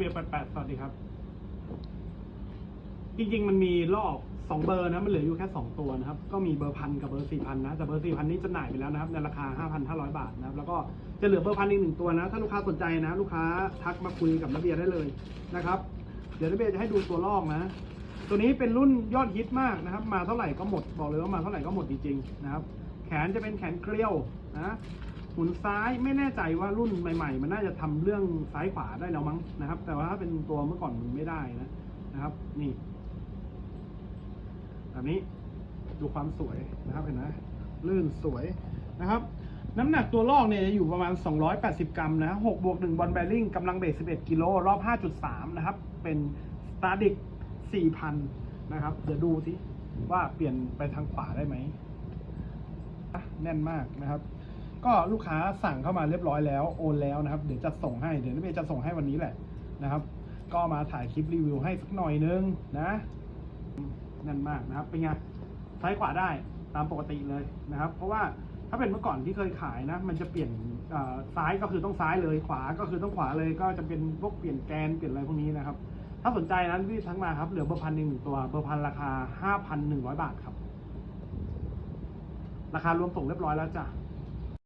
ปดสวัสดีครับ จริงๆ มันมีรอบสองเบอร์นะ มันเหลืออยู่แค่สองตัวนะครับ ก็มีเบอร์พันกับเบอร์สี่พันนะ แต่เบอร์สี่พันนี้จำหน่ายไปแล้วนะครับ ในราคาห้าพันห้าร้อยบาทนะครับ แล้วก็จะเหลือเบอร์พันอีกหนึ่งตัวนะ ถ้าลูกค้าสนใจนะ ลูกค้าทักมาคุยกับนักเบียร์ได้เลยนะครับ เดี๋ยวนักเบียร์จะให้ดูตัวลอกนะ ตัวนี้เป็นรุ่นยอดฮิตมากนะครับ มาเท่าไหร่ก็หมด บอกเลยว่ามาเท่าไหร่ก็หมดจริงๆนะครับ แขนจะเป็นแขนเกลียวนะ หมุนซ้ายไม่แน่ใจว่ารุ่นใหม่ ๆ มันน่าจะทำเรื่องซ้ายขวาได้แล้วมั้งนะครับ แต่ว่าถ้าเป็นตัวเมื่อก่อนมันไม่ได้นะนะครับ นี่แบบนี้ดูความสวยนะครับเห็นไหมลื่นสวยนะครับ น้ำหนักตัวลอกเนี่ยจะอยู่ประมาณ 280 กรัมนะ6บวก1บอลแบริ่งกำลังเบส11 กิโล รอบ 5.3 นะครับ เป็นสตาร์ดิก4,000 นะครับ เดี๋ยวดูสิว่าเปลี่ยนไปทางขวาได้ไหมอะแน่นมากนะครับ ก็ลูกค้าสั่งเข้ามาเรียบร้อยแล้วโอนแล้วนะครับ เดี๋ยวจะส่งให้เดี๋ยวนักเบย์จะส่งให้วันนี้แหละนะครับ ก็มาถ่ายคลิปรีวิวให้สักหน่อยนึงนะแน่นมากนะครับ เป็นไงซ้ายขวาได้ตามปกติเลยนะครับ เพราะว่าถ้าเป็นเมื่อก่อนที่เคยขายนะ มันจะเปลี่ยนซ้ายก็คือต้องซ้ายเลย ขวาก็คือต้องขวาเลย ก็จะเป็นพวกเปลี่ยนแกนเปลี่ยนอะไรพวกนี้นะครับ ถ้าสนใจนะรีบทักมาครับ เหลือเบอร์พันหนึ่งตัว เบอร์พันราคาห้าพันหนึ่งร้อยบาทครับ ราคารวมส่งเรียบร้อยแล้วจ้ะ